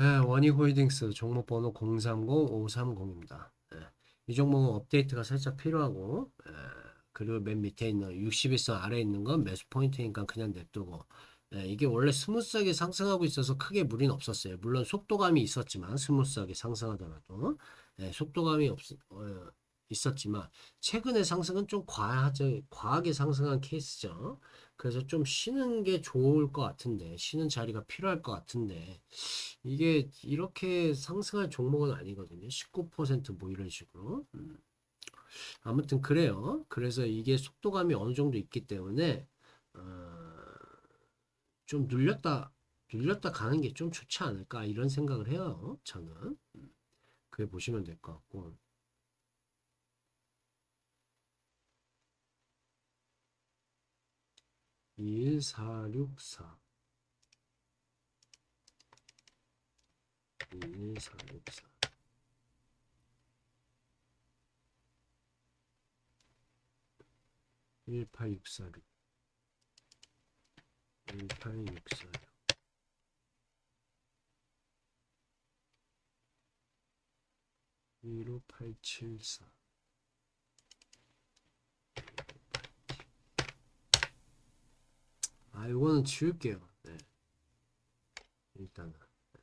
네, 원익홀딩스 종목 번호 030530입니다. 이 종목은 업데이트가 살짝 필요하고 예, 그리고 맨 밑에 있는 61선 아래에 있는 건 매수 포인트니까 그냥 냅두고 예, 이게 원래 스무스하게 상승하고 있어서 크게 무리는 없었어요. 물론 속도감이 있었지만 스무스하게 상승하더라도 예, 속도감이 없, 어, 있었지만 최근의 상승은 좀 과하죠, 과하게 상승한 케이스죠. 그래서 좀 쉬는 게 좋을 것 같은데 쉬는 자리가 필요할 것 같은데 이게 이렇게 상승할 종목은 아니거든요. 19%뭐 이런 식으로. 음. 아무튼 그래요. 그래서 이게 속도감이 어느 정도 있기 때문에 어, 좀 눌렸다 눌렸다 가는 게 좀 좋지 않을까 이런 생각을 해요. 저는. 음. 그게 보시면 될 것 같고. 일사육사. 일사육사. 일팔육사육. 일팔육사육. 일오팔칠사 아, 요거는 지울게요. 네. 일단은. 네.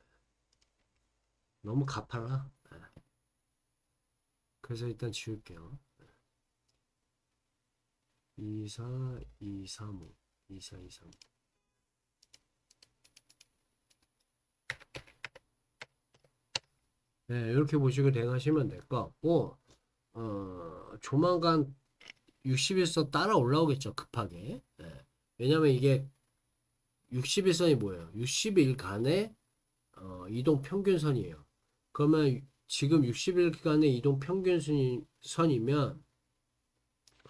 너무 가팔라. 네. 그래서 일단 지울게요. 네. 24, 235, 24, 235. 네, 이렇게 보시고 대응하시면 될 것 같고, 어, 조만간 61선 따라 올라오겠죠, 급하게. 네. 왜냐면 이게 61선이 뭐예요? 60일간의 어, 이동 평균선이에요. 그러면 지금 60일간의 이동 평균선이면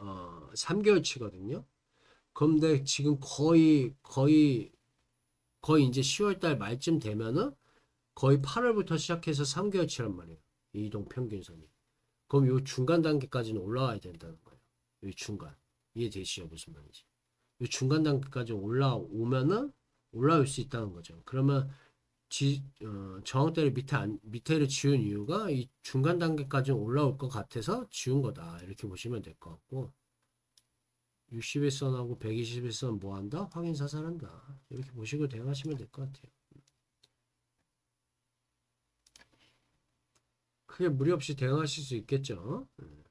어, 3개월치거든요. 그런데 지금 거의 거의 거의 이제 10월달 말쯤 되면은 거의 8월부터 시작해서 3개월치란 말이에요. 이 이동 평균선이. 그럼 요 중간 단계까지는 올라와야 된다는 거예요. 이 중간. 이해되시죠? 무슨 말인지. 이 중간 단계까지 올라오면은 올라올 수 있다는 거죠. 그러면 지, 어, 저항대를 밑에 안, 밑에를 지운 이유가 이 중간 단계까지 올라올 것 같아서 지운 거다. 이렇게 보시면 될 것 같고 61선하고 121선 뭐 한다? 확인 사살한다. 이렇게 보시고 대응하시면 될 것 같아요. 크게 무리 없이 대응하실 수 있겠죠. 음.